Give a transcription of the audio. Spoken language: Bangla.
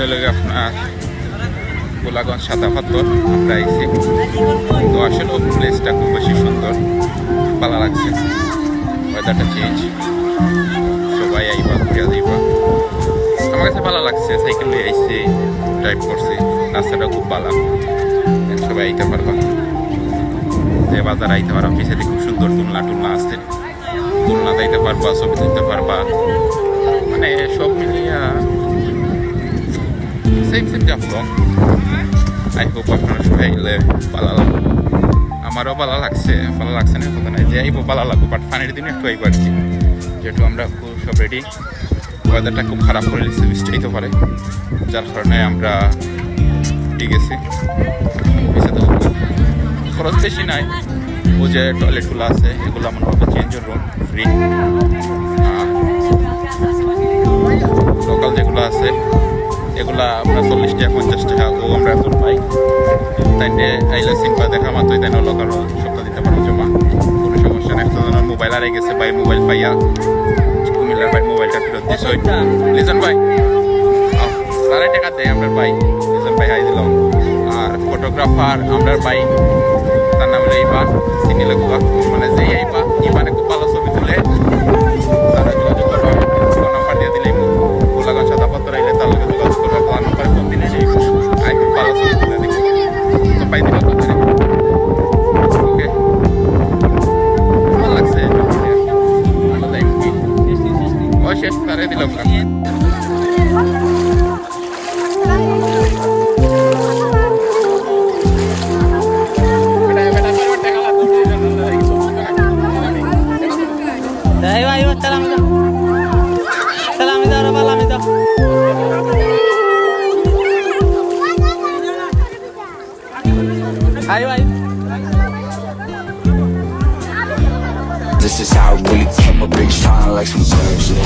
হলো আপনার গোলাগঞ্জ সাদা পাথর আমরা আইসি তো আসলে প্লেসটা খুব বেশি সুন্দর, ভালো লাগছে। ওয়েদারটা চেঞ্জ সবাই আইবা ঘুরে যাইবা আমার কাছে ভালো লাগছে সাইকেল নিয়ে আইসি ড্রাইভ করছি। রাস্তাটা খুব ভালো। সবাই আইতে পারবা। যে বাজার আইতে পারবা পিছিয়ে খুব সুন্দর তুলনা টুলনা আছে। তুলনা দিতে পারবা, ছবি তুলতে পারবা। মানে সব মিলিয়া same same develop I hope আপনারা সবাই এলে ভালো লাগবে আমারও ভালো লাগছে ভালো লাগছে না, কথা নাই। যে আইব ভালো লাগবে বাট ফানির দিনে একটু আইব আর কি? যেহেতু আমরা খুব সব রেডি ওয়েদারটা খুব খারাপ করে দিচ্ছে বৃষ্টি হইতে পারে। যার কারণে আমরা ঠিক আছে। খরচ বেশি নাই। ও যে টয়লেটগুলো আছে, এগুলো হবে চেঞ্জের রুম ফ্রি এগুলা আমরা চল্লিশ টাকা পঞ্চাশ টাকা ও আমরা এখন পাই। তাই আইলে সিনপা দেখা মাত্রই, তাই লোকাল সপ্তাহ দিতে পারো জমা। কোনো সমস্যা নেই। একটা জনের মোবাইল হারিয়ে গেছে ভাই মোবাইল পাইয়া। কুমিল্লার ভাই মোবাইলটা ফেরত দিয়েছে লিজন ভাই। আড়াই টাকা দেয় আমরা ভাই লিজন ভাই হাই দিলাম আর ফটোগ্রাফার আমরা ভাই তার নাম হলো ইবান চিনি লাগবা মানে যে ইবা। তো পাই দিল তো ওকে? ভালো লাগছে? ও শেষ করে দিলাম না। Ayo ayo. Salam Ayo ayo. This is how it really came a big shine like some birds,